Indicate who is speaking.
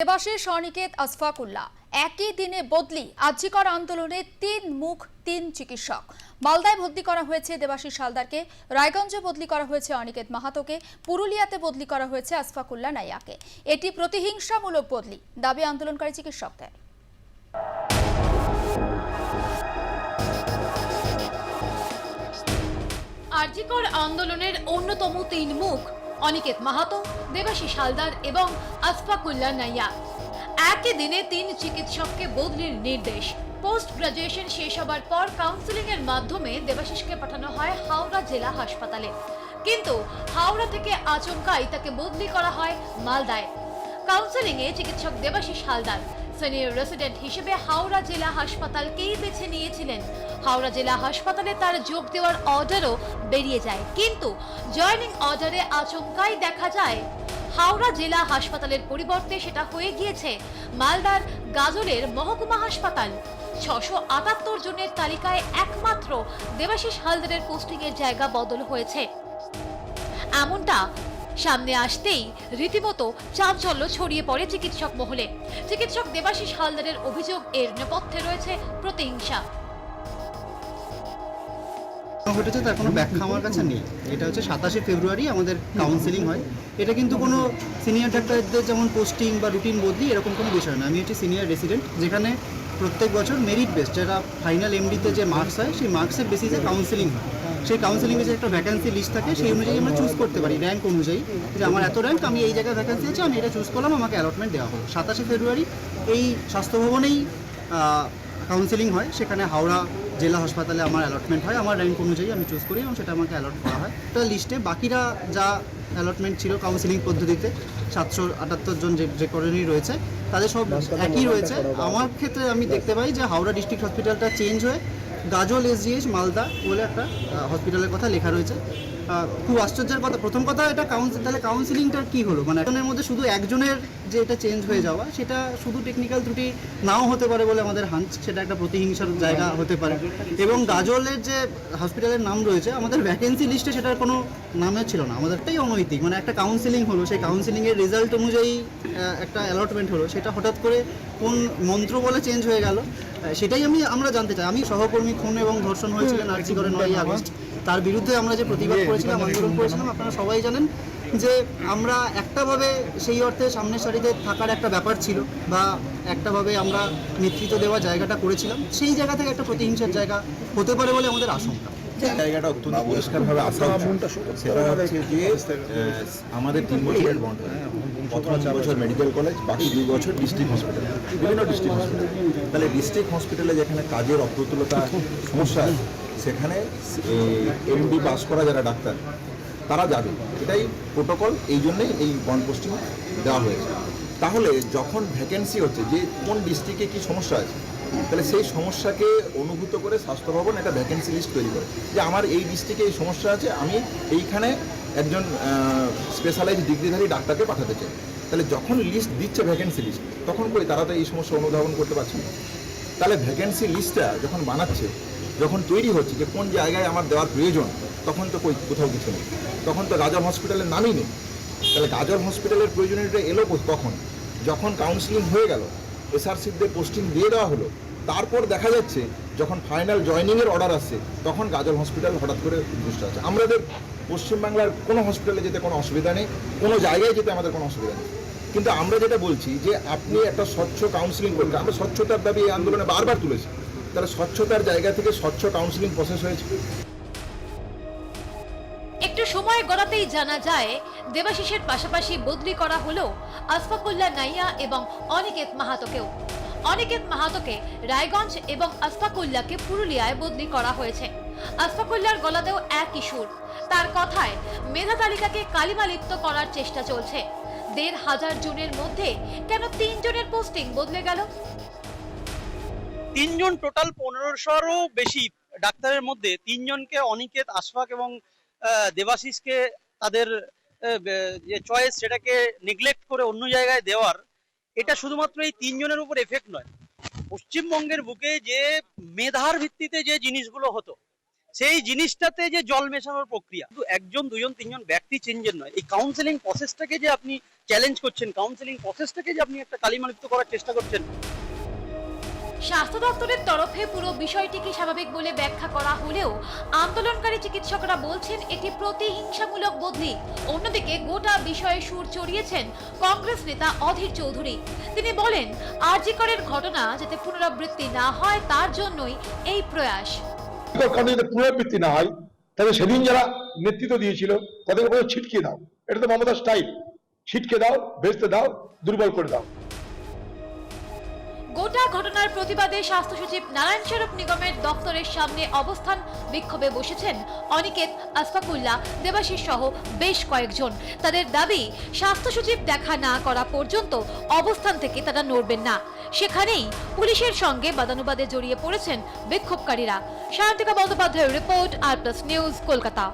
Speaker 1: দেবাশিস অনিকেত আসফাকুল্লাহ। একই দিনে বদলি আজিকর আন্দোলনে তিন মুখ, তিন চিকিৎসক। মালদায় বদলি করা হয়েছে দেবাশিস সালদারকে রায়গঞ্জে বদলি করা হয়েছে অনিকেত মাহাতোকে, পুরুলিয়াতে বদলি করা হয়েছে আসফাকুল্লাহ নাইয়াকে। এটি প্রতিহিংসামূলক বদলি, দাবি আন্দোলনকারী চিকিৎসকদের।
Speaker 2: আরজিকর আন্দোলনের অন্যতম তিন মুখ অনিকেত মাহাতো, দেবাশিস হালদার এবং আসফাকুল্লাহ নাইয়া একই দিনে তিন চিকিৎসককে বদলির নির্দেশ। পোস্ট গ্রাজুয়েশন শেষ হবার পর কাউন্সিলিং এর মাধ্যমে দেবাশিসকে পাঠানো হয় হাওড়া জেলা হাসপাতালে। কিন্তু হাওড়া থেকে আচমকাই তাকে বদলি করা হয় মালদায়। কাউন্সিলিং এ চিকিৎসক দেবাশিস হালদার। সিনিয়র রেসিডেন্ট হিসেবে হাওড়া জেলা হাসপাতালকেই বেছে নিয়েছিলেন। হাওড়া জেলা হাসপাতালে তার যোগ দেওয়ার অর্ডারও বেরিয়ে যায়। কিন্তু জয়েনিং অর্ডারে আচমকাই দেখা যায়। হাওড়া জেলা হাসপাতালের পরিবর্তে সেটা হয়ে গিয়েছে মালদার গাজলের মহকুমা হাসপাতাল। ছশো আটাত্তর জনের তালিকায় একমাত্র দেবাশিস হালদারের পোস্টিংয়ের জায়গা বদল হয়েছে। এমনটা সামনে আসতেই রীতিমতো চাঞ্চল্য ছড়িয়ে পড়ে চিকিৎসক মহলে। চিকিৎসক দেবাশিস হালদারের অভিযোগ, এর নেপথ্যে রয়েছে প্রতিহিংসা।
Speaker 3: ঘটেছে তার কোনো ব্যাখ্যা আমার কাছে নেই। এটা হচ্ছে সাতাশে ফেব্রুয়ারি, আমাদের কাউন্সিলিং হয়। এটা কিন্তু কোনো সিনিয়র ডাক্তারদের যেমন পোস্টিং বা রুটিন বদলি এরকম কোনো বিষয় না। আমি হচ্ছে সিনিয়র রেসিডেন্ট যেখানে প্রত্যেক বছর মেরিট বেস যেটা ফাইনাল এমডিতে যে মার্কস হয়, সেই মার্কসের বেসিসে কাউন্সিলিং হয়। সেই কাউন্সিলিংয়ে যে একটা ভ্যাকেন্সি লিস্ট থাকে সেই অনুযায়ী আমরা চুজ করতে পারি র্যাঙ্ক অনুযায়ী। যে আমার এত র্যাঙ্ক আমি এই জায়গায় ভ্যাকেন্সি আছে আমি এটা চুজ করলাম আমাকে অ্যালটমেন্ট দেওয়া হলো। সাতাশে ফেব্রুয়ারি এই স্বাস্থ্য ভবনেই কাউন্সিলিং হয় সেখানে হাওড়া জেলা হাসপাতালে আমার অ্যালটমেন্ট হয় আমার র্যাঙ্ক অনুযায়ী আমি চুজ করি এবং সেটা আমাকে অ্যালট করা হয়। একটা লিস্টে বাকিরা যা অ্যালটমেন্ট ছিল কাউন্সিলিং পদ্ধতিতে সাতশো আটাত্তর জন যে যে রয়েছে তাদের সব একই রয়েছে। আমার ক্ষেত্রে আমি দেখতে পাই যে হাওড়া ডিস্ট্রিক্ট হসপিটালটা চেঞ্জ হয়ে গাজল এসজিএইচ মালদা বলে একটা হসপিটালের কথা লেখা রয়েছে। খুব আশ্চর্যের কথা। প্রথম কথা, এটা কাউন্সিল তাহলে কাউন্সিলিংটা কি হলো? মানে একজনের মধ্যে শুধু একজনের যে এটা চেঞ্জ হয়ে যাওয়া, সেটা শুধু টেকনিক্যাল ত্রুটি নাও হতে পারে বলে আমাদের হাঞ্চ সেটা একটা প্রতিহিংসার জায়গা হতে পারে। এবং গাজলের যে হসপিটালের নাম রয়েছে, আমাদের ভ্যাকেন্সি লিস্টে সেটার কোনো নামে ছিল না। আমাদেরটাই অনৈতিক। মানে একটা কাউন্সিলিং হলো, সেই কাউন্সিলিংয়ের রেজাল্ট অনুযায়ী একটা অ্যালটমেন্ট হলো, সেটা হঠাৎ করে কোন মন্ত্র বলে চেঞ্জ হয়ে গেল সেটাই আমি, আমরা জানতে চাই। আমি সহকর্মী খুন এবং ধর্ষণ হয়েছিলেন আর্জি করে নয়ই আগস্ট। তার বিরুদ্ধে আমরা যে প্রতিবাদ করেছিলাম, আন্দোলন করেছিলাম, আপনারা সবাই জানেন যে আমরা একটাভাবে সেই অর্থে সামনের সারিতে থাকার একটা ব্যাপার ছিল বা একটাভাবে আমরা নেতৃত্ব দেওয়া জায়গাটা করেছিলাম। সেই জায়গা থেকে একটা প্রতিহিংসার জায়গা হতে পারে বলে আমাদের আশঙ্কা।
Speaker 4: জায়গাটা অত্যন্ত পরিষ্কারভাবে আসা সেটা হচ্ছে যে আমাদের তিন বছরের বন্ড প্রথম তিন বছর মেডিকেল কলেজ বাকি দুই বছর ডিস্ট্রিক্ট হসপিটাল বিভিন্ন ডিস্ট্রিক্ট হসপিটাল তাহলে ডিস্ট্রিক্ট হসপিটালে যেখানে কাজের অপ্রতুলতা সমস্যা সেখানে এমডি পাস করা যারা ডাক্তার, তারা যাবে। এটাই প্রোটোকল এই জন্যই এই বন্ড পোস্টিং দেওয়া হয়েছে। তাহলে যখন ভ্যাকেন্সি হচ্ছে, যে কোন ডিস্ট্রিক্টে কি সমস্যা আছে, তাহলে সেই সমস্যাকে অনুভূত করে স্বাস্থ্য ভবন একটা ভ্যাকেন্সি লিস্ট তৈরি করে। যে আমার এই ডিস্ট্রিক্টে এই সমস্যা আছে, আমি এইখানে একজন স্পেশালাইজ ডিগ্রিধারী ডাক্তারকে পাঠাতে চাই। তাহলে যখন লিস্ট দিচ্ছে ভ্যাকেন্সি লিস্ট তখন করে তারা তো এই সমস্যা অনুধাবন করতে পারছে না। তাহলে ভ্যাকেন্সি লিস্টটা যখন বানাচ্ছে, যখন তৈরি হচ্ছে যে কোন জায়গায় আমার দেওয়ার প্রয়োজন, তখন তো কই, কোথাও কিছু নেই। তখন তো গাজল হসপিটালের নামই নেই। তাহলে গাজর হসপিটালের প্রয়োজনীয়তা এলো কো- তখন যখন কাউন্সিলিং হয়ে গেল এসআরসিদের পোস্টিং দিয়ে দেওয়া হলো, তারপর দেখা যাচ্ছে, যখন ফাইনাল জয়নিংয়ের অর্ডার আসছে, তখন গাজল হসপিটাল হঠাৎ করে দৃষ্ট আছে। আমাদের পশ্চিমবাংলার কোনো হসপিটালে যেতে কোনো অসুবিধা নেই, কোনো জায়গায় যেতে আমাদের কোনো অসুবিধা নেই। কিন্তু আমরা যেটা বলছি যে আপনি একটা স্বচ্ছ কাউন্সিলিং করবেন আমরা স্বচ্ছতার দাবি এই আন্দোলনে বারবার তুলেছি। তাহলে স্বচ্ছতার জায়গা থেকে স্বচ্ছ কাউন্সিলিং প্রসেস হয়েছে।
Speaker 2: একটু সময় গড়াতেই জানা যায়, দেবাশিসের পাশাপাশি বদলি করা হলো আসফাকুল্লাহ নাইয়া এবং অনিকেত মাহাতোকেও। অনিকেত মাহাতোকে রায়গঞ্জ এবং আসফাকুল্লাহকে পুরুলিয়ায় বদলি করা হয়েছে। আসফাকুল্লাহর গলাতেও একই সুর। তার কথায় মেধা তালিকাকে কালিমালিপ্ত করার চেষ্টা চলছে। দেড় হাজার জনের মধ্যে কেন তিনজনের পোস্টিং বদলে গেল?
Speaker 5: তিনজন টোটাল পনেরোশোরও বেশি ডাক্তারের মধ্যে তিনজনকে অনিকেত আশফাক এবং দেবাশিসকে তাদের যে চয়েস সেটাকে নেগলেক্ট করে অন্য জায়গায় দেওয়ার, এটা শুধুমাত্র এই তিনজনের উপর এফেক্ট নয়। পশ্চিমবঙ্গের বুকে যে মেধার ভিত্তিতে যে জিনিসগুলো হতো সেই জিনিসটাতে যে জল মেশানোর প্রক্রিয়া। শুধু একজন, দুজন, তিনজন ব্যক্তি চেঞ্জের নয়, এই কাউন্সেলিং প্রসেসটাকে যে আপনি চ্যালেঞ্জ করছেন কাউন্সেলিং প্রসেসটাকে যে আপনি একটা কালিমালিপ্ত করার চেষ্টা করছেন।
Speaker 2: স্বাস্থ্য দপ্তরের তরফে পুরো বিষয়টিকে স্বাভাবিক বলে ব্যাখ্যা করা হলেও আন্দোলনকারী চিকিৎসকরা বলছেন এটি প্রতিহিংসামূলক বদলি। অন্যদিকে গোটা বিষয়ে সুর চড়িয়েছেন কংগ্রেস নেতা অধীর চৌধুরী। তিনি বলেন আরজিকরের ঘটনা যাতে পুনরাবৃত্তি না হয়, তার জন্যই এই প্রয়াস।
Speaker 6: কারণে যদি পুনরাবৃত্তি না হয়, তাহলে সেদিন যারা নেতৃত্ব দিয়েছিল, তাদের উপরে ছিটকে দাও। এটা তো মমতার স্টাইল ছিটকে দাও, ভেস্তে দাও, দুর্বল করে দাও।
Speaker 2: গোটা ঘটনার প্রতিবাদে স্বাস্থ্য সচিব নারায়ণ স্বরূপ নিগমের দপ্তরের সামনে অবস্থান বিক্ষোভে বসেছেন অনিকেত আসফাকুল্লাহ, দেবাশিস সহ বেশ কয়েকজন। তাদের দাবি, স্বাস্থ্য সচিব দেখা না করা পর্যন্ত অবস্থান থেকে তারা নড়বেন না। সেখানেই পুলিশের সঙ্গে বাদানুবাদে জড়িয়ে পড়েছেন বিক্ষোভকারীরা। সায়ন্তিকা বন্দ্যোপাধ্যায়ের report, R plus news, Kolkata.